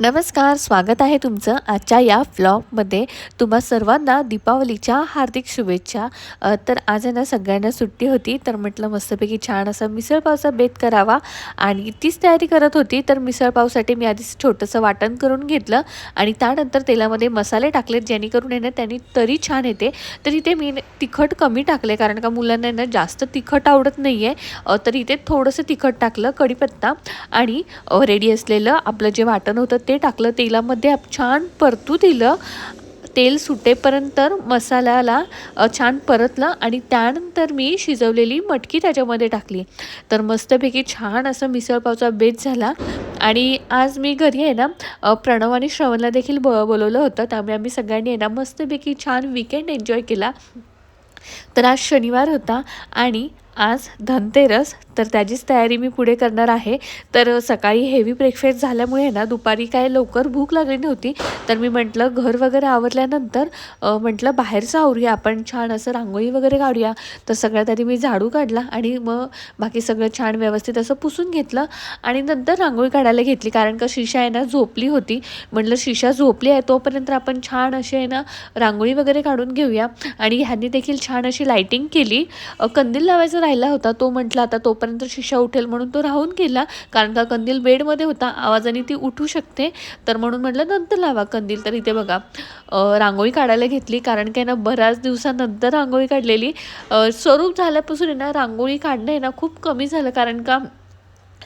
नमस्कार स्वागत आहे तुमचं आजच्या या व्लॉगमध्ये तुम्हा सर्वांना दीपावलीच्या हार्दिक शुभेच्छा. तर आज आहे ना सगळ्यांना सुट्टी होती तर म्हटलं मस्तपैकी छान असा मिसळपावचा बेत करावा. आणि तीच तयारी करत होती तर मिसळपावसाठी मी आधीच छोटंसं वाटण करून घेतलं. आणि त्यानंतर तेलामध्ये मसाले टाकलेत जेणेकरून आहे ना त्यांनी तरी छान येते. तर इथे मी तिखट कमी टाकले कारण का मुलांना ना जास्त तिखट आवडत नाही आहे तर इथे थोडंसं तिखट टाकलं कढीपत्ता. आणि रेडी असलेलं आपलं जे वाटण होतं ते टाकलं तेलामध्ये छान परतू दिलं. तेल सुटेपर्यंत मसाल्याला छान परतलं आणि त्यानंतर मी शिजवलेली मटकी त्याच्यामध्ये टाकली. तर मस्तपैकी छान असं मिसळपावचा बेत झाला आणि आज मी घरी आहे ना प्रणव आणि श्रवणला देखील ब बोलवलं होतं. त्यामुळे आम्ही सगळ्यांनी आहे ना मस्तपैकी छान विकेंड एन्जॉय केला. तर आज शनिवार होता आणि आज धनतेरस तर त्याचीच तयारी मी पुढे करणार आहे. तर सकाळी हेवी ब्रेकफास्ट झाल्यामुळे ना दुपारी काय लवकर भूक लागली नव्हती. तर मी म्हटलं घर वगैरे आवरल्यानंतर म्हटलं बाहेरचं आवरूया. आपण छान असं रांगोळी वगैरे काढूया. तर सगळ्यात आधी मी झाडू काढला आणि मग बाकी सगळं छान व्यवस्थित असं पुसून घेतलं आणि नंतर रांगोळी काढायला घेतली. कारण का शिशा आहे ना झोपली होती. म्हटलं शिशा झोपली आहे तोपर्यंत आपण छान अशी आहे ना रांगोळी वगैरे काढून घेऊया. आणि ह्यांनी देखील छान अशी लाईटिंग केली. कंदील लावायचा राहिला होता. तो म्हटला आता तोपर्यंत शिशा उठेल म्हणून तो राहून गेला. कारण का कंदील बेडमध्ये होता. आवाजाने ती उठू शकते. तर म्हणून म्हटलं नंतर लावा कंदील. तर इथे बघा रांगोळी काढायला घेतली. कारण काय ना बऱ्याच दिवसानंतर रांगोळी काढलेली. स्वरूप झाल्यापासून आहे ना रांगोळी काढणं आहे ना खूप कमी झालं. कारण का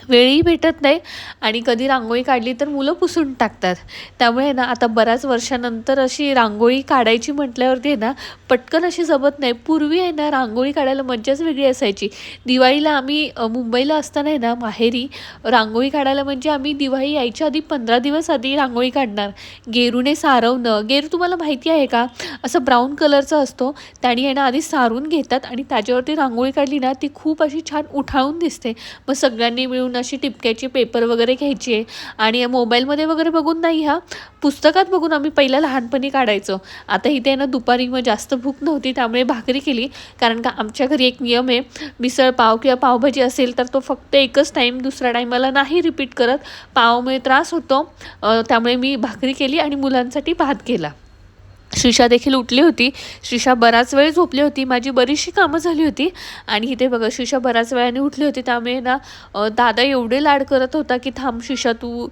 वेळही भेटत नाही आणि कधी रांगोळी काढली तर मुलं पुसून टाकतात. त्यामुळे ना आता बऱ्याच वर्षानंतर अशी रांगोळी काढायची म्हटल्यावरती आहे ना पटकन अशी जमत नाही. पूर्वी आहे ना रांगोळी काढायला मज्जाच वेगळी असायची. दिवाळीला आम्ही मुंबईला असताना आहे ना माहेरी रांगोळी काढायला म्हणजे आम्ही दिवाळी यायच्या आधी पंधरा दिवस आधी रांगोळी काढणार. गेरूने सारवणं. गेरू तुम्हाला माहिती आहे का? असं ब्राऊन कलरचा असतो. त्याने आहे ना आधी सारून घेतात आणि त्याच्यावरती रांगोळी काढली ना ती खूप अशी छान उठाळून दिसते. मग सगळ्यांनी मिळून अशी टिपक्याची पेपर वगैरे घ्यायची आहे. आणि मोबाईलमध्ये वगैरे बघून नाही हा. पुस्तकात बघून आम्ही पहिल्या लहानपणी काढायचो. आता इथे आहे ना दुपारी मग जास्त भूक नव्हती त्यामुळे भाकरी केली. कारण का आमच्या घरी एक नियम आहे मिसळ पाव किंवा पावभाजी असेल तर तो फक्त एकच टाईम दुसऱ्या टाईमाला नाही रिपीट करत. पावमुळे त्रास होतो. त्यामुळे मी भाकरी केली आणि मुलांसाठी भात केला. श्रीषा देखील उठली होती. श्रीषा बराच वेळ झोपली होती. माझी बरीचशी कामं झाली होती. आणि इथे बघा श्रीषा बऱ्याच वेळाने उठली होती. त्यामुळे ना दादा एवढे लाड करत होता की थांब श्रीषा तू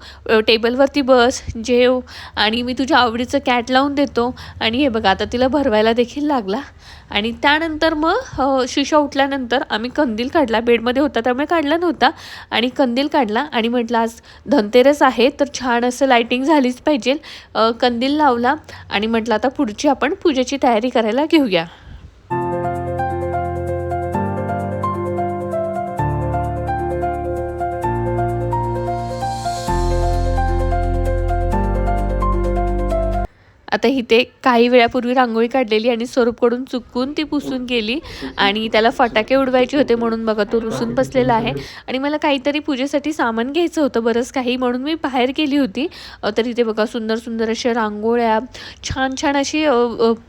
टेबलवरती बस जेव. आणि मी तुझ्या आवडीचं कॅट लावून देतो. आणि हे बघा आता तिला भरवायला देखील लागला. आणि त्यानंतर मग हो, शिशा उठल्यानंतर आम्ही कंदील काढला. बेडमध्ये होता त्यामुळे काढला नव्हता. आणि कंदील काढला आणि म्हटलं आज धनतेरस आहे तर छान असं लायटिंग झालीच पाहिजे. कंदील लावला आणि म्हटलं आता पुढची आपण पूजेची तयारी करायला घेऊया. आता इथे काही वेळापूर्वी रांगोळी काढलेली आणि स्वरूपकडून चुकून ती पुसून गेली आणि त्याला फटाके उडवायचे होते म्हणून बघा तो रुसून बसलेला आहे. आणि मला काहीतरी पूजेसाठी सामान घ्यायचं होतं बरंच काही म्हणून मी बाहेर गेली होती. तर इथे बघा सुंदर सुंदर अशा रांगोळ्या छान छान अशी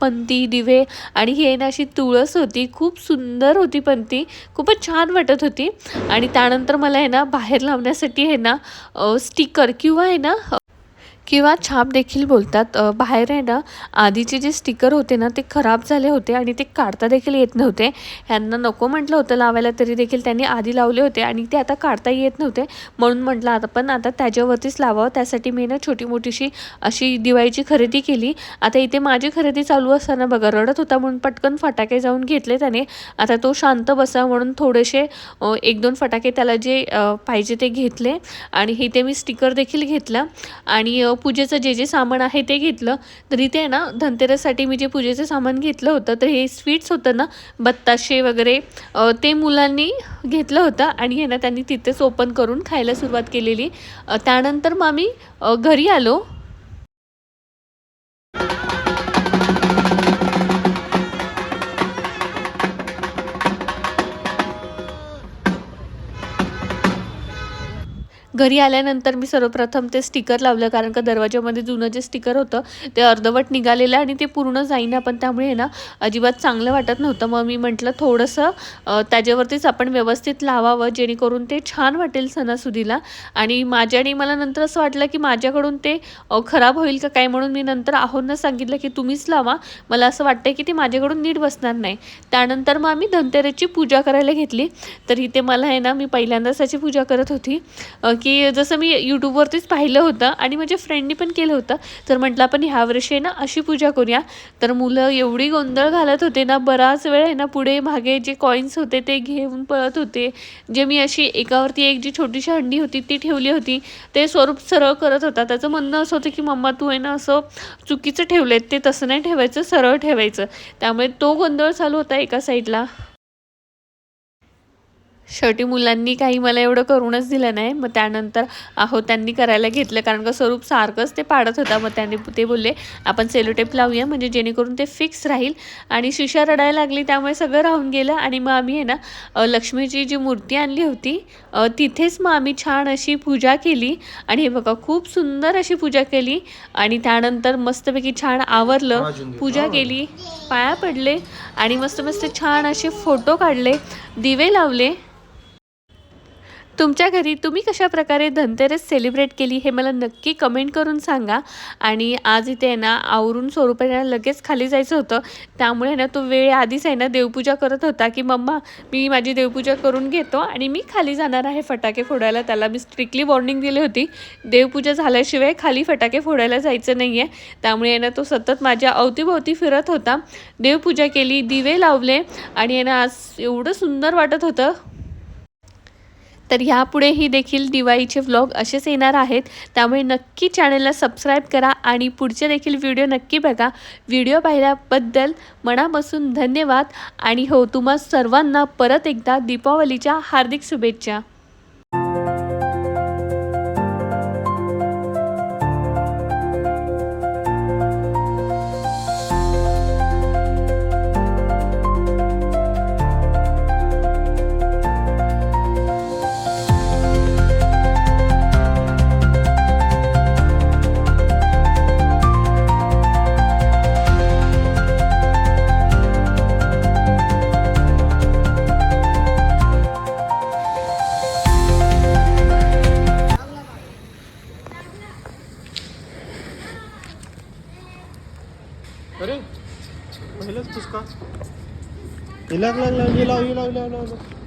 पंती दिवे आणि ही आहे ना अशी तुळस होती. खूप सुंदर होती पंती खूपच छान वाटत होती. आणि त्यानंतर मला आहे ना बाहेर लावण्यासाठी आहे ना स्टिकर किंवा आहे ना किंवा छाप देखील बोलतात. बाहेर आहे ना आधीचे जे स्टिकर होते ना ते खराब झाले होते आणि ते काढता देखील येत नव्हते. ह्यांना नको म्हटलं होतं लावायला तरी देखील त्यांनी आधी लावले होते आणि ते आता काढता येत नव्हते. म्हणून म्हटलं आता पण आता त्याच्यावरतीच लावावं. त्यासाठी मी ना छोटी मोठीशी अशी दिवाळीची खरेदी केली. आता इथे माझी खरेदी चालू असताना बघा रडत होता म्हणून पटकन फटाके जाऊन घेतले त्याने. आता तो शांत बसा म्हणून थोडेसे एक दोन फटाके त्याला जे पाहिजे ते घेतले आणि इथे मी स्टिकर देखील घेतला. आणि पूजेचं जे जे सामान आहे ते घेतलं. तर इथे आहे ना धनतेरससाठी मी जे पूजेचं सामान घेतलं होतं तर हे स्वीट्स होतं ना बत्ताशे वगैरे ते मुलांनी घेतलं होतं आणि हे ना त्यांनी तिथेच ओपन करून खायला सुरुवात केलेली. त्यानंतर मग आम्ही घरी आलो. घरी आल्यानंतर मी सर्वप्रथम ते स्टिकर लावलं कारण का दरवाजामध्ये जुनं जे स्टिकर होतं ते अर्धवट निघालेलं आणि ते पूर्ण जाईना. पण त्यामुळे आहे ना अजिबात चांगलं वाटत नव्हतं. मग मी म्हटलं थोडंसं त्याच्यावरतीच आपण व्यवस्थित लावावं जेणेकरून ते छान वाटेल सणासुदीला. आणि माझ्या आणि मला नंतर असं वाटलं की माझ्याकडून ते खराब होईल का काय म्हणून मी नंतर आहोंना सांगितलं की तुम्हीच लावा. मला असं वाटतं की ते माझ्याकडून नीट बसणार नाही. त्यानंतर मग आम्ही धनतेरसची पूजा करायला घेतली. तर इथे मला आहे ना मी पहिल्यांदाच त्याची पूजा करत होती. की जसं मी यूट्यूबवरतीच पाहिलं होतं आणि माझ्या फ्रेंडनी पण केलं होतं तर म्हटलं आपण ह्या वर्षी आहे ना अशी पूजा करूया. तर मुलं एवढी गोंधळ घालत होते ना बराच वेळ आहे ना पुढे मागे जे कॉईन्स होते ते घेऊन पळत होते. जे मी अशी एकावरती एक जी छोटीशी हंडी होती ती ठेवली होती ते स्वरूप सरळ करत होता. त्याचं म्हणणं असं होतं की मम्मा तू आहे ना असं चुकीचं ठेवलं ते तसं नाही ठेवायचं सरळ ठेवायचं. त्यामुळे तो गोंधळ चालू होता एका साईडला शेवटी मुलांनी काही मला एवढं करूनच दिलं नाही. मग त्यानंतर आहो त्यांनी करायला घेतलं. कारण का स्वरूप सारखंच ते पाडत होता. मग त्यांनी ते बोलले आपण सेलोटेप लावूया. म्हणजे जेणेकरून ते फिक्स राहील. आणि शिशा रडायला लागली. त्यामुळे सगळं राहून गेलं. आणि मग आम्ही आहे ना लक्ष्मीची जी मूर्ती आणली होती तिथेच मग आम्ही छान अशी पूजा केली. आणि हे बघा खूप सुंदर अशी पूजा केली. आणि त्यानंतर मस्तपैकी छान आवरलं. पूजा केली. पाया पडले. आणि मस्त मस्त छान असे फोटो काढले. दिवे लावले. तुमच्या घरी तुम्ही कशा प्रकारे धनतेरस सेलिब्रेट केली हे मला नक्की कमेंट करून सांगा. आणि आज इथे आहे ना आवरून स्वरूपाला लगेच खाली जायचं होतं. त्यामुळे ना तो वेळ आधीच आहे ना देवपूजा करत होता की मम्मा मी माझी देवपूजा करून घेतो आणि मी खाली जाणार आहे फटाके फोडायला. त्याला मी स्ट्रिक्टली वॉर्निंग दिली होती. देवपूजा झाल्याशिवाय खाली फटाके फोडायला जायचं नाही आहे त्यामुळे आहे ना तो सतत माझ्या अवतीभोवती फिरत होता. देवपूजा केली दिवे लावले आणि आहे ना आज एवढं सुंदर वाटत होतं. तर ह्यापुढेही देखील दिवाळीचे व्लॉग असेच येणार आहेत. त्यामुळे नक्की चॅनलला सबस्क्राईब करा आणि पुढचे देखील व्हिडिओ नक्की बघा. व्हिडिओ पाहिल्याबद्दल मनापासून धन्यवाद. आणि हो तुम्हा सर्वांना परत एकदा दीपावलीच्या हार्दिक शुभेच्छा. ka. Ilag lang lang, ilaw, ilaw, ilaw, ilaw.